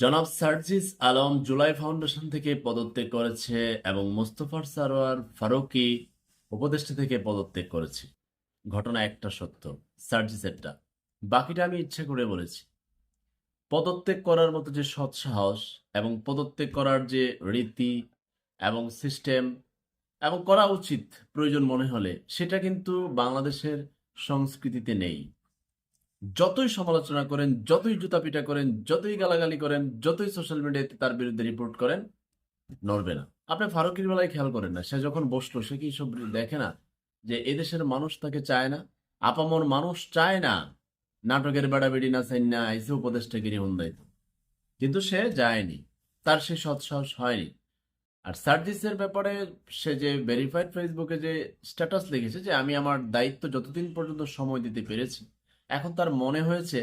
জনাব সার্জিস আলম জুলাই ফাউন্ডেশন থেকে পদত্যাগ করেছে এবং মোস্তফার সারোয়ার ফারুকি উপদেষ্টা থেকে পদত্যাগ করেছে। ঘটনা একটা সত্য, সার্জিসেরটা। বাকিটা আমি ইচ্ছা করে বলেছি। পদত্যাগ করার মতো যে সৎসাহস এবং পদত্যাগ করার যে রীতি এবং সিস্টেম এবং করা উচিত প্রয়োজন মনে হলে, সেটা কিন্তু বাংলাদেশের সংস্কৃতিতে নেই। যতই সমালোচনা করেন, যতই জুতা পিটা করেন, যতই গালাগালি করেন, যতই সোশ্যাল মিডিয়াতে তার বিরুদ্ধে রিপোর্ট করেন, নড়বে না। আপনি ফারুকের বেলায় খেয়াল করেন না, সে যখন বসল, সে কি সব দেখে না যে এদেশের মানুষ তাকে চায় না? আপামর মানুষ চায় না নাটকের বেড়াবেড়ি না চাই না আইসে উপদেশটা গিরি হন্দাইত কিন্তু সে যায়নি। তার সে সৎসাহস হয়নি। আর সার্জিসের ব্যাপারে সে যে ভেরিফাইড ফেসবুকে যে স্ট্যাটাস লিখেছে যে আমি আমার দায়িত্ব যতদিন পর্যন্ত সময় দিতে পেরেছি এখন তার মনে হয়েছে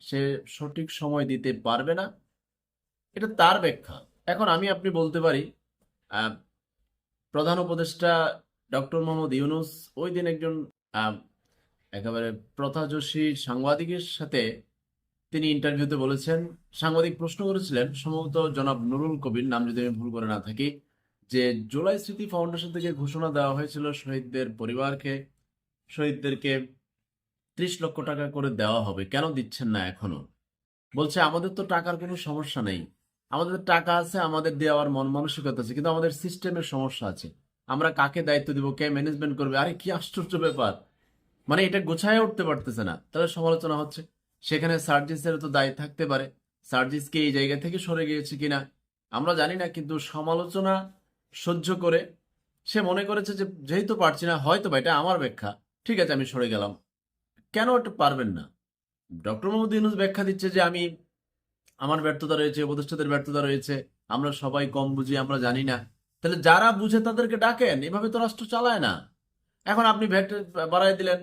সে সঠিক সময় দিতে পারবে না। এটা তার ব্যাখ্যা। এখন আমি আপনি বলতে পারি প্রধান উপদেষ্টা ডক্টর মোহাম্মদ ইউনুস ওই দিন একজন একেবারে প্রথাযশী সাংবাদিকের সাথে তিনি ইন্টারভিউতে বলেছেন, সাংবাদিক প্রশ্ন করেছিলেন, সম্ভবত জনাব নুরুল কবির, নাম যদি আমি ভুল করে না থাকি, যে জুলাই স্মৃতি ফাউন্ডেশন থেকে ঘোষণা দেওয়া হয়েছিল শহীদদের পরিবারকে, শহীদদেরকে ত্রিশ লক্ষ টাকা করে দেওয়া হবে। কেন দিচ্ছেন না এখনও? বলছে, আমাদের তো টাকার কোনো সমস্যা নেই। আমাদের টাকা আছে, আমাদের দেওয়ার মন মানসিকতা আছে, কিন্তু আমাদের সিস্টেমের সমস্যা আছে। আমরা কাকে দায়িত্ব দিব, কে ম্যানেজমেন্ট করবে? আরে, কি আশ্চর্য ব্যাপার। মানে এটা গোছায় উঠতে পারতেছে না। তাহলে সমালোচনা হচ্ছে। সেখানে সার্জিসের তো দায় থাকতে পারে। সার্জিস কি এই জায়গা থেকে সরে গিয়েছে কিনা? আমরা জানি না, কিন্তু সমালোচনা সহ্য করে সে মনে করেছে যে, যেহেতু পারছি না হয়তো বা এটা আমার ব্যাখ্যা। ঠিক আছে, আমি সরে গেলাম। কেন এটা পারবেন না? ডক্টর মোহাম্মদ ইউনুস ব্যাখ্যা দিচ্ছে যে আমি, আমার ব্যর্থতা রয়েছে, উপদেষ্টাদের ব্যর্থতা রয়েছে, আমরা সবাই কম বুঝি, আমরা জানি না। তাহলে যারা বুঝে তাদেরকে ডাকেন, এভাবে তো রাষ্ট্র চালায় না। এখন আপনি ভ্যাট বাড়াই দিলেন,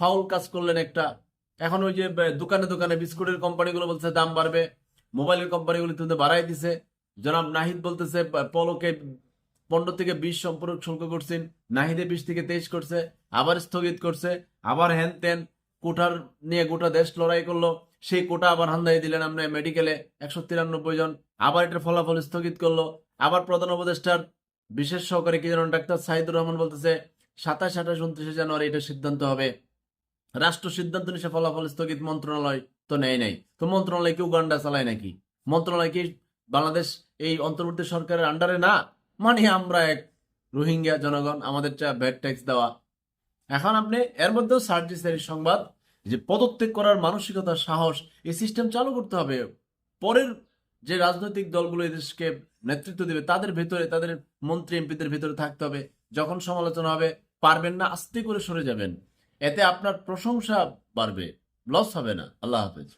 ফাউল কাজ করলেন একটা। এখন ওই যে দোকানে দোকানে বিস্কুটের কোম্পানিগুলো বলছে দাম বাড়বে, মোবাইলের কোম্পানিগুলো কিন্তু বাড়াই দিছে। জনাব নাহিদ বলতেছে পলকে পনেরো থেকে বিশ সম্পর্ক শুল্ক করছেন, নাহিদে বিশ থেকে তেইশ করছে, আবার স্থগিত করছে, আবার হ্যান ত্যান কোটার নিয়ে গোটা দেশ লড়াই করল। সেই কোটা আবার হান্দাই দিলেন আপনি মেডিকেলে একশো তিরানব্বই জন আবার এটার ফলাফল স্থগিত করল। আবার প্রধান উপদেষ্টার বিশেষ সহকারী কি যেন ডাক্তার সাহিদুর রহমান বলতেছে, সাতাশ, আঠাশ, উনত্রিশে জানুয়ারি এটা সিদ্ধান্ত হবে। রাষ্ট্র সিদ্ধান্ত নিয়ে ফলাফল স্থগিত মন্ত্রণালয় তো নেয় নাই। তো মন্ত্রণালয় কি উগান্ডা চালায় নাকি? মন্ত্রণালয় কি বাংলাদেশ এই অন্তর্বর্তী সরকারের আন্ডারে না? মানে আমরা এক রোহিঙ্গা জনগণ, আমাদের চা ভ্যাট ট্যাক্স দেওয়া। এখন আপনি এর মধ্যেও সার্জিসারি সংবাদ যে পদত্যাগ করার মানসিকতা, সাহস এই সিস্টেম চালু করতে হবে। পরের যে রাজনৈতিক দলগুলো এদেশকে নেতৃত্ব দেবে, তাদের ভেতরে, তাদের মন্ত্রী, এমপিদের ভেতরে থাকতে হবে। যখন সমালোচনা হবে, পারবেন না, আস্তে করে সরে যাবেন। এতে আপনার প্রশংসা বাড়বে লস হবে না। আল্লাহ হাফেজ।